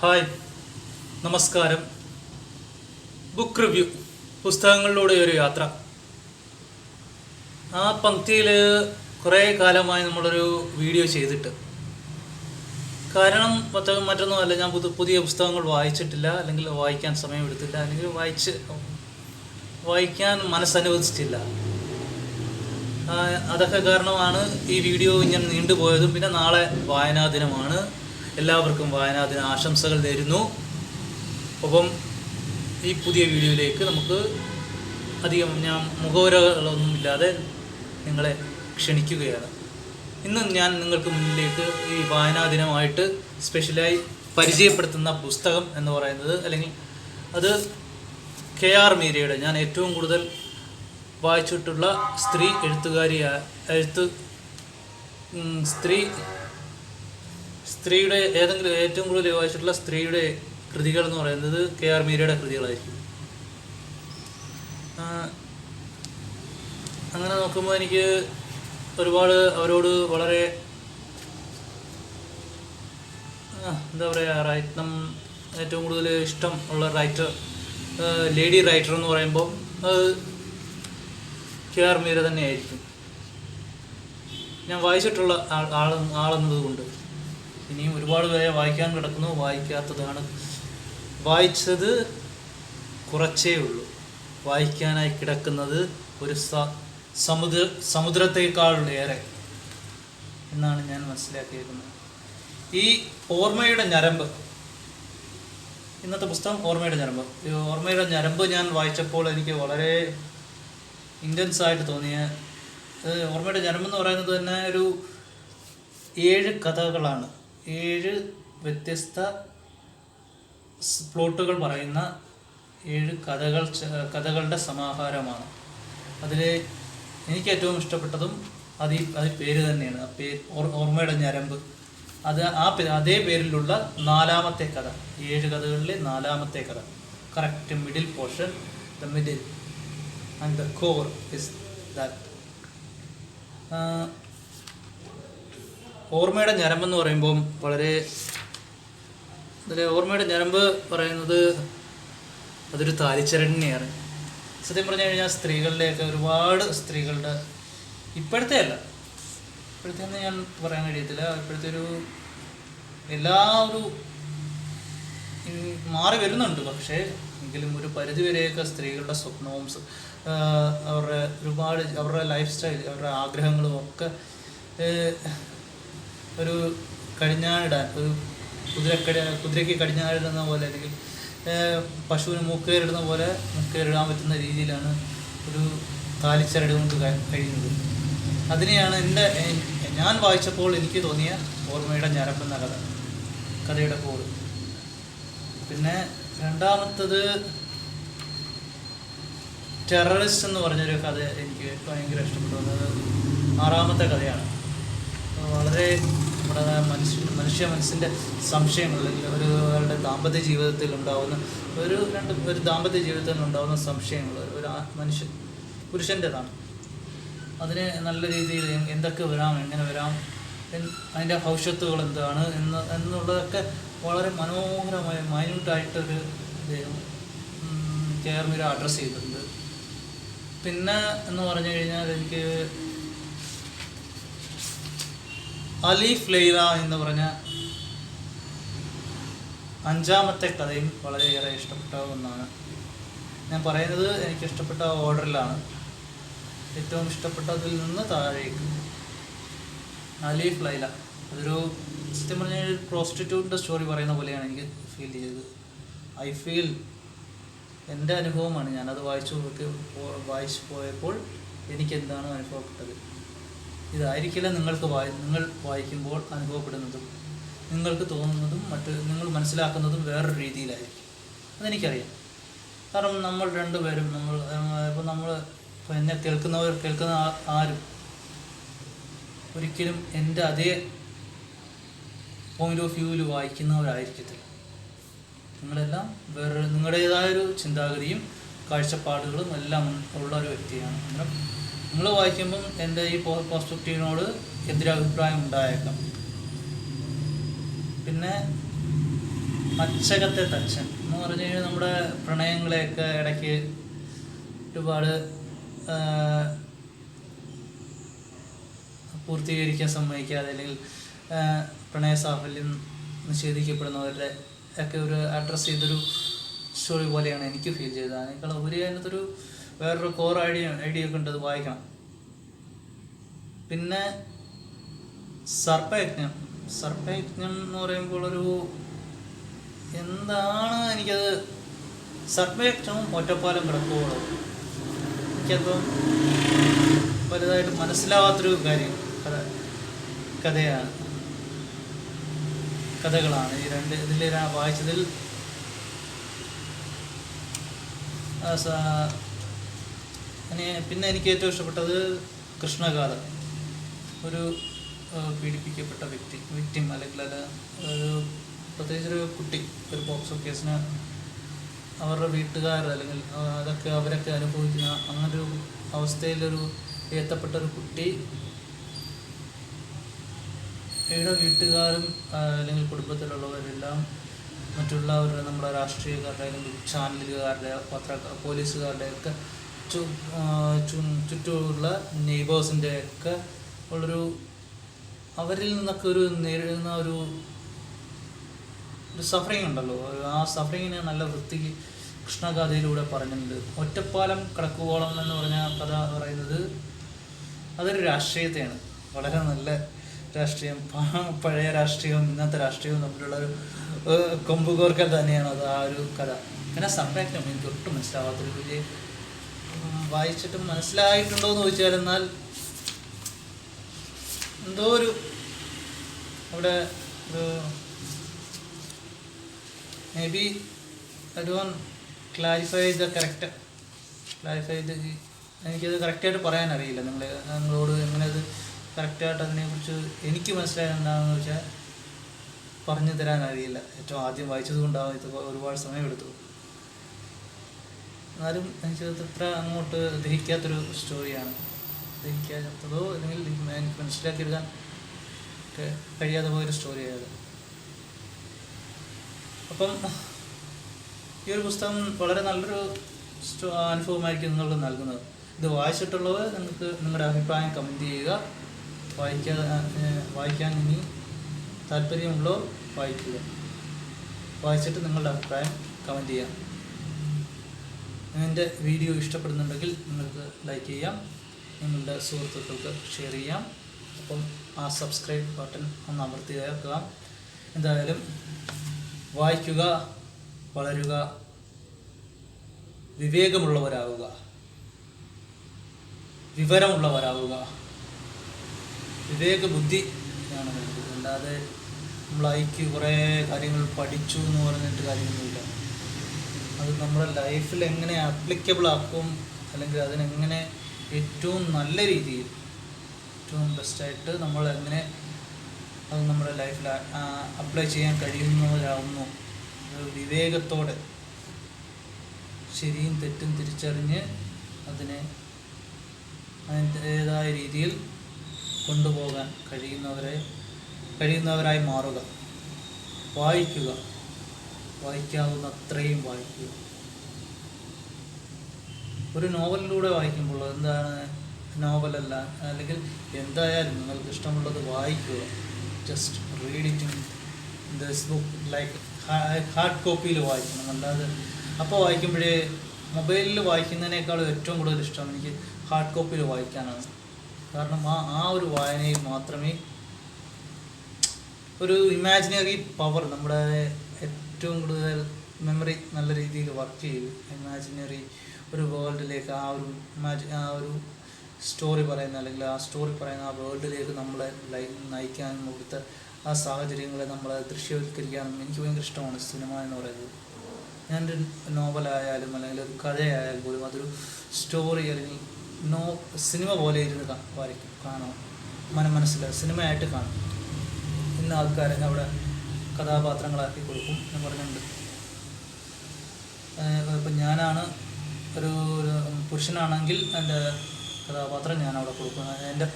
Hi. നമസ്കാരം. Book review പുസ്തകങ്ങളിലൂടെ ഒരു യാത്ര. ആ പങ്ക്തിയിൽ കുറേ കാലമായി നമ്മളൊരു വീഡിയോ ചെയ്തിട്ട്. കാരണം മറ്റൊന്നും മറ്റൊന്നുമല്ല ഞാൻ പുതു പുതിയ പുസ്തകങ്ങൾ വായിച്ചിട്ടില്ല അല്ലെങ്കിൽ വായിക്കാൻ സമയമെടുത്തില്ല അല്ലെങ്കിൽ വായിച്ച് വായിക്കാൻ മനസ്സനുവദിച്ചിട്ടില്ല. അതൊക്കെ കാരണമാണ് ഈ വീഡിയോ ഇങ്ങനെ നീണ്ടുപോയതും പിന്നെ നാളെ വായനാ ദിനമാണ്. എല്ലാവർക്കും വായനാ ദിന ആശംസകൾ നേരുന്നു. ഒപ്പം ഈ പുതിയ വീഡിയോയിലേക്ക് നമുക്ക് അധികം ഞാൻ മുഖവരകളൊന്നുമില്ലാതെ നിങ്ങളെ ക്ഷണിക്കുകയാണ്. ഇന്ന് ഞാൻ നിങ്ങൾക്ക് മുന്നിലേക്ക് ഈ വായനാദിനമായിട്ട് സ്പെഷ്യലായി പരിചയപ്പെടുത്തുന്ന പുസ്തകം എന്ന് പറയുന്നത് അല്ലെങ്കിൽ അത് കെ ആർ മീരയുടെ ഞാൻ ഏറ്റവും കൂടുതൽ വായിച്ചിട്ടുള്ള സ്ത്രീ എഴുത്തുകാരിയായ എഴുത്ത് സ്ത്രീ സ്ത്രീയുടെ ഏതെങ്കിലും ഏറ്റവും കൂടുതൽ വായിച്ചിട്ടുള്ള സ്ത്രീയുടെ കൃതികൾ എന്ന് പറയുന്നത് കെ ആർ മീരയുടെ കൃതികളായിരിക്കും. അങ്ങനെ നോക്കുമ്പോൾ എനിക്ക് ഒരുപാട് അവരോട് വളരെ എന്താ പറയുക റൈറ്റം ഏറ്റവും കൂടുതൽ ഇഷ്ടം ഉള്ള റൈറ്റർ ലേഡി റൈറ്റർ എന്ന് പറയുമ്പോൾ അത് കെ ആർ മീര തന്നെയായിരിക്കും. ഞാൻ വായിച്ചിട്ടുള്ള ആൾ ആൾ ആളെന്നത് കൊണ്ട്. ഇനിയും ഒരുപാട് പേരെ വായിക്കാൻ കിടക്കുന്നു. വായിക്കാത്തതാണ്. വായിച്ചത് കുറച്ചേ ഉള്ളൂ. വായിക്കാനായി കിടക്കുന്നത് ഒരു സമുദ്ര സമുദ്രത്തേക്കാൾ ഏറെ എന്നാണ് ഞാൻ മനസ്സിലാക്കിയിരിക്കുന്നത്. ഈ ഓർമ്മയുടെ ഞരമ്പ് ഇന്നത്തെ പുസ്തകം ഓർമ്മയുടെ ഞരമ്പ്. ഈ ഓർമ്മയുടെ ഞരമ്പ് ഞാൻ വായിച്ചപ്പോൾ എനിക്ക് വളരെ ഇന്റൻസ് ആയിട്ട് തോന്നിയ ഓർമ്മയുടെ ഞരമ്പ് എന്ന് പറയുന്നത് തന്നെ ഒരു ഏഴ് കഥകളാണ്. ഏഴ് വ്യത്യസ്ത പ്ലോട്ടുകൾ പറയുന്ന ഏഴ് കഥകൾ കഥകളുടെ സമാഹാരമാണ്. അതിൽ എനിക്ക് ഏറ്റവും ഇഷ്ടപ്പെട്ടതും അത് ഈ അത് പേര് തന്നെയാണ്. ആ പേര് ഓർ- ഓർമ്മയുടെ ഞരമ്പ്. അത് ആ അതേ പേരിലുള്ള നാലാമത്തെ കഥ. ഏഴ് കഥകളിലെ നാലാമത്തെ കഥ. Correct middle portion the middle and the core is that ഓർമ്മയുടെ ഞരമ്പെന്ന് പറയുമ്പോൾ വളരെ അതിൽ ഓർമ്മയുടെ ഞരമ്പ് പറയുന്നത് അതൊരു താലിച്ചരണിനെയാണ് സത്യം പറഞ്ഞു കഴിഞ്ഞാൽ സ്ത്രീകളുടെയൊക്കെ ഒരുപാട് സ്ത്രീകളുടെ ഇപ്പോഴത്തെ അല്ല. ഇപ്പോഴത്തെ ഞാൻ പറയാൻ കഴിയത്തില്ല. ഇപ്പോഴത്തെ ഒരു എല്ലാ ഒരു മാറി വരുന്നുണ്ട്. പക്ഷേ എങ്കിലും ഒരു പരിധിവരെയൊക്കെ സ്ത്രീകളുടെ സ്വപ്നവും അവരുടെ ഒരുപാട് അവരുടെ ലൈഫ് സ്റ്റൈൽ അവരുടെ ആഗ്രഹങ്ങളും ഒക്കെ ഒരു കടിഞ്ഞാണിടാൻ ഒരു കുതിരക്കടി കുതിരയ്ക്ക് കടിഞ്ഞാണിടുന്ന പോലെ അല്ലെങ്കിൽ പശുവിന് മൂക്കേറിടുന്ന പോലെ മൂക്കേറിടാൻ പറ്റുന്ന രീതിയിലാണ് ഒരു താലിച്ചരട് കൊണ്ട് കഴിയുന്നത്. അതിനെയാണ് എന്റെ ഞാൻ വായിച്ചപ്പോൾ എനിക്ക് തോന്നിയ ഓർമ്മയുടെ ഞരമ്പെന്ന കഥ കഥയുടെ പോൾ പിന്നെ രണ്ടാമത്തത് ടെററിസ്റ്റ് എന്ന് പറഞ്ഞൊരു കഥ എനിക്ക് ഭയങ്കര ഇഷ്ടപ്പെട്ടു. അത് ആറാമത്തെ കഥയാണ്. വളരെ നമ്മുടെ മനുഷ്യ മനുഷ്യ മനസ്സിന്റെ സംശയങ്ങൾ അല്ലെങ്കിൽ ഒരു ഒരാളുടെ ദാമ്പത്യ ജീവിതത്തിൽ ഉണ്ടാകുന്ന ഒരു രണ്ട് ഒരു ദാമ്പത്യ ജീവിതത്തിൽ ഉണ്ടാകുന്ന സംശയങ്ങൾ ഒരു മനുഷ്യൻ പുരുഷന്റെതാണ്. അതിനെ നല്ല രീതിയിൽ എന്തൊക്കെ വരാം എങ്ങനെ വരാം അതിന്റെ ഭവിഷ്യത്തുകൾ എന്താണ് എന്ന് എന്നുള്ളതൊക്കെ വളരെ മനോഹരമായ മൈന്യൂട്ടായിട്ടൊരു കെയർ മീര അഡ്രസ്സ് ചെയ്തിട്ടുണ്ട്. പിന്നെ എന്ന് പറഞ്ഞു കഴിഞ്ഞാൽ എനിക്ക് അലീഫ് ലൈല എന്ന് പറഞ്ഞ അഞ്ചാമത്തെ കഥയും വളരെയേറെ ഇഷ്ടപ്പെട്ട ഒന്നാണ്. ഞാൻ പറയുന്നത് എനിക്ക് ഇഷ്ടപ്പെട്ട ഓർഡറിലാണ്. ഏറ്റവും ഇഷ്ടപ്പെട്ടതിൽ നിന്ന് താഴേക്ക്. അലീഫ് ലൈല അതൊരു സത്യം പറഞ്ഞ പ്രോസ്റ്റിറ്റ്യൂട്ടിന്റെ സ്റ്റോറി പറയുന്ന പോലെയാണ് എനിക്ക് ഫീൽ ചെയ്തത്. ഐ ഫീൽ എന്റെ അനുഭവമാണ് ഞാനത് വായിച്ചു വായിച്ചു പോയപ്പോൾ എനിക്ക് എന്താണ് അനുഭവപ്പെട്ടത്? ഇതായിരിക്കില്ല നിങ്ങൾക്ക് വായി നിങ്ങൾ വായിക്കുമ്പോൾ അനുഭവപ്പെടുന്നതും നിങ്ങൾക്ക് തോന്നുന്നതും മറ്റ് നിങ്ങൾ മനസ്സിലാക്കുന്നതും വേറൊരു രീതിയിലായിരിക്കും. അതെനിക്കറിയാം. കാരണം നമ്മൾ രണ്ടുപേരും നമ്മൾ ഇപ്പോൾ നമ്മൾ എന്നെ കേൾക്കുന്നവർ കേൾക്കുന്ന ആരും ഒരിക്കലും എന്റെ അതേ പോയിന്റ് ഓഫ് വ്യൂവിൽ വായിക്കുന്നവരായിരിക്കത്തില്ല. നിങ്ങളെല്ലാം വേറെ നിങ്ങളുടേതായൊരു ചിന്താഗതിയും കാഴ്ചപ്പാടുകളും എല്ലാം ഉള്ള ഒരു വ്യക്തിയാണ്. അന്നേരം നിങ്ങൾ വായിക്കുമ്പം എന്റെ ഈ പോസ്പെക്റ്റീവിനോട് എതിരഭിപ്രായം ഉണ്ടായേക്കാം. പിന്നെ അച്ചകത്തെ തച്ചൻ എന്ന് പറഞ്ഞു കഴിഞ്ഞാൽ നമ്മുടെ പ്രണയങ്ങളെയൊക്കെ ഇടയ്ക്ക് ഒരുപാട് പൂർത്തീകരിക്കാൻ സമ്മതിക്കാതെ അല്ലെങ്കിൽ പ്രണയ സാഫല്യം നിഷേധിക്കപ്പെടുന്നവരുടെ ഒക്കെ ഒരു അഡ്രസ്സ് ചെയ്തൊരു സ്റ്റോറി പോലെയാണ് എനിക്ക് ഫീൽ ചെയ്തത്. അതിനേക്കാൾ ഉപരി അതിനകത്തൊരു വേറൊരു കോർ ഐഡിയ ഐഡിയ ഒക്കെ ഉണ്ട് അത് വായിക്കണം. പിന്നെ സർപ്പയജ്ഞം. സർപ്പയജ്ഞം എന്ന് പറയുമ്പോൾ ഒരു എന്താണ് എനിക്കത് സർപ്പയജ്ഞവും ഒറ്റപ്പാലം കിടക്കുമ്പോഴും എനിക്കപ്പം വലുതായിട്ട് മനസ്സിലാവാത്തൊരു കാര്യം കഥ കഥയാണ്. കഥകളാണ്. ഈ രണ്ട് ഇതിൽ ഞാൻ വായിച്ചതിൽ പിന്നെ എനിക്ക് ഏറ്റവും ഇഷ്ടപ്പെട്ടത് കൃഷ്ണകാഥ ഒരു പീഡിപ്പിക്കപ്പെട്ട വ്യക്തി വിക്റ്റിം അല്ലെങ്കിൽ അത് ഒരു പ്രത്യേകിച്ച് ഒരു കുട്ടി ഒരു ബോക്സോ കേസിന് അവരുടെ വീട്ടുകാർ അല്ലെങ്കിൽ അതൊക്കെ അവരൊക്കെ അനുഭവിക്കുന്ന അങ്ങനൊരു അവസ്ഥയിലൊരു ഏത്തപ്പെട്ട ഒരു കുട്ടി ഇവിടെ വീട്ടുകാരും അല്ലെങ്കിൽ കുടുംബത്തിലുള്ളവരെല്ലാം മറ്റുള്ളവരുടെ നമ്മുടെ രാഷ്ട്രീയക്കാരുടെ അല്ലെങ്കിൽ ചാനലുകാരുടെ പത്ര പോലീസുകാരുടെ ഒക്കെ ചുറ്റുമുള്ള നെയ്ബേഴ്സിന്റെ ഒക്കെ ഉള്ളൊരു അവരിൽ നിന്നൊക്കെ ഒരു നേരിടുന്ന ഒരു ഒരു സഫറിങ് ഉണ്ടല്ലോ. ആ സഫറിങ്ങിനെ നല്ല വൃത്തിക്ക് കൃഷ്ണഗാഥയിലൂടെ പറഞ്ഞിട്ടുണ്ട്. ഒറ്റപ്പാലം കിടക്കുവോളം എന്ന് പറഞ്ഞ കഥ പറയുന്നത് അതൊരു രാഷ്ട്രീയത്തെയാണ്. വളരെ നല്ല രാഷ്ട്രീയം. പഴയ രാഷ്ട്രീയവും ഇന്നത്തെ രാഷ്ട്രീയവും തമ്മിലുള്ള ഒരു കൊമ്പുകോർക്കൽ തന്നെയാണ് അത് ആ ഒരു കഥ. പിന്നെ സബ്ടാക്റ്റും എനിക്ക് ഒട്ടും മനസ്സിലാവാത്തൊരു വലിയ വായിച്ചിട്ട് മനസ്സിലായിട്ടുണ്ടോ എന്ന് ചോദിച്ചാൽ എന്നാൽ എന്തോ ഒരു അവിടെ ഒരു may be I don't clarify the correct clarify the എനിക്കത് കറക്റ്റായിട്ട് പറയാൻ അറിയില്ല. നിങ്ങൾ നിങ്ങളോട് എങ്ങനെ അത് കറക്റ്റായിട്ട് അതിനെക്കുറിച്ച് എനിക്ക് മനസ്സിലായത് എന്താണെന്ന് വെച്ചാൽ പറഞ്ഞു തരാൻ അറിയില്ല. ഏറ്റവും ആദ്യം വായിച്ചത് കൊണ്ടാവും ഇത് ഒരുപാട് സമയമെടുത്തു എന്നാലും ജീവിതത്തിൽ അത്ര അങ്ങോട്ട് ദഹിക്കാത്തൊരു സ്റ്റോറിയാണ് ദഹിക്കാത്തതോ അല്ലെങ്കിൽ എനിക്ക് മനസ്സിലാക്കിയെടുക്കാൻ ഒക്കെ കഴിയാതെ പോയൊരു സ്റ്റോറിയായത് അപ്പം ഈ ഒരു പുസ്തകം വളരെ നല്ലൊരു അനുഭവമായിരിക്കും നിങ്ങൾക്ക് നൽകുന്നത്. ഇത് വായിച്ചിട്ടുള്ളവർ നിങ്ങൾക്ക് നിങ്ങളുടെ അഭിപ്രായം കമന്റ് ചെയ്യുക. വായിക്കാ വായിക്കാൻ ഇനി താല്പര്യമുള്ളവർ വായിക്കുക. വായിച്ചിട്ട് നിങ്ങളുടെ അഭിപ്രായം കമന്റ് ചെയ്യാം എന്റെ വീഡിയോ ഇഷ്ടപ്പെടുന്നുണ്ടെങ്കിൽ നിങ്ങൾക്ക് ലൈക്ക് ചെയ്യാം. നിങ്ങളുടെ സുഹൃത്തുക്കൾക്ക് ഷെയർ ചെയ്യാം. അപ്പം ആ സബ്സ്ക്രൈബ് ബട്ടൺ ഒന്ന് അമർത്തിയാക്കുക എന്തായാലും വായിക്കുക വളരുക വിവേകമുള്ളവരാവുക വിവരമുള്ളവരാവുക വിവേക ബുദ്ധി ആണ് വേണ്ടത്. അല്ലാതെ നമ്മൾ ഐക്യ കുറേ കാര്യങ്ങൾ പഠിച്ചു എന്ന് പറഞ്ഞിട്ട് കാര്യമൊന്നുമില്ല. അത് നമ്മുടെ ലൈഫിൽ എങ്ങനെ ആപ്ലിക്കബിൾ ആക്കും അല്ലെങ്കിൽ അതിനെങ്ങനെ ഏറ്റവും നല്ല രീതിയിൽ ഏറ്റവും ബെസ്റ്റായിട്ട് നമ്മൾ എങ്ങനെ അത് നമ്മുടെ ലൈഫിൽ അപ്ലൈ ചെയ്യാൻ കഴിയുന്നവരാകുന്നു വിവേകത്തോടെ ശരിയും തെറ്റും തിരിച്ചറിഞ്ഞ് അതിനെ അതിന്റേതായ രീതിയിൽ കൊണ്ടുപോകാൻ കഴിയുന്നവരെ കഴിയുന്നവരായി മാറുക. വായിക്കുക. വായിക്കാവുന്ന അത്രയും വായിക്കുക ഒരു നോവലിലൂടെ വായിക്കുമ്പോൾ എന്താണ് നോവലല്ല അല്ലെങ്കിൽ എന്തായാലും നിങ്ങൾക്ക് ഇഷ്ടമുള്ളത് വായിക്കുക. Just read it in book like hard കോപ്പിയിൽ വായിക്കണം. അല്ലാതെ അപ്പോൾ വായിക്കുമ്പോഴേ മൊബൈലിൽ വായിക്കുന്നതിനേക്കാളും ഏറ്റവും കൂടുതൽ ഇഷ്ടം എനിക്ക് ഹാർഡ് കോപ്പിയിൽ വായിക്കാനാണ്. കാരണം ആ ആ ഒരു വായനയിൽ മാത്രമേ ഒരു ഇമാജിനറി പവർ നമ്മുടെ ഏറ്റവും കൂടുതൽ മെമ്മറി നല്ല രീതിയിൽ വർക്ക് ചെയ്യും ഇമാജിനറി ഒരു വേൾഡിലേക്ക് ആ ഒരു ആ ഒരു സ്റ്റോറി പറയുന്ന അല്ലെങ്കിൽ ആ സ്റ്റോറി പറയുന്ന ആ വേൾഡിലേക്ക് നമ്മളെ ലൈ നയിക്കാനും അവിടുത്തെ ആ സാഹചര്യങ്ങളെ നമ്മളെ ദൃശ്യവൽക്കരിക്കാനും എനിക്ക് ഭയങ്കര ഇഷ്ടമാണ് സിനിമ എന്ന് പറയുന്നത്. ഞാൻ ഞാനൊരു നോവലായാലും അല്ലെങ്കിൽ ഒരു കഥയായാലും പോലും അതൊരു സ്റ്റോറി അല്ലെങ്കിൽ നോ സിനിമ പോലെ ഇരുന്ന് വായിക്കും മനം മന മനസ്സിൽ സിനിമയായിട്ട് കാണും. ഇന്ന ആൾക്കാരൊക്കെ അവിടെ കഥാപാത്രങ്ങളാക്കി കൊടുക്കും എന്ന് പറഞ്ഞിട്ടുണ്ട് ഇപ്പം ഞാനാണ് ഒരു ഒരു പുരുഷനാണെങ്കിൽ എന്റെ കഥാപാത്രം ഞാൻ അവിടെ കൊടുക്കും. എന്റെ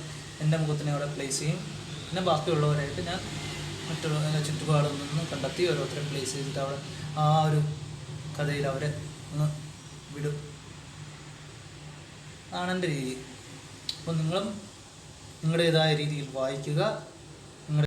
എന്റെ മുഖത്തിനെ അവിടെ പ്ലേസ് ചെയ്യും. പിന്നെ ബാക്കിയുള്ളവരായിട്ട് ഞാൻ മറ്റുള്ള എന്റെ ചുറ്റുപാടിൽ നിന്ന് കണ്ടെത്തി ഓരോരുത്തരെ പ്ലേസ് ചെയ്തിട്ട് അവിടെ ആ ഒരു കഥയിൽ അവരെ ഒന്ന് വിടും. ആണ് രീതി. അപ്പോൾ നിങ്ങളും നിങ്ങളുടേതായ രീതിയിൽ വായിക്കുക.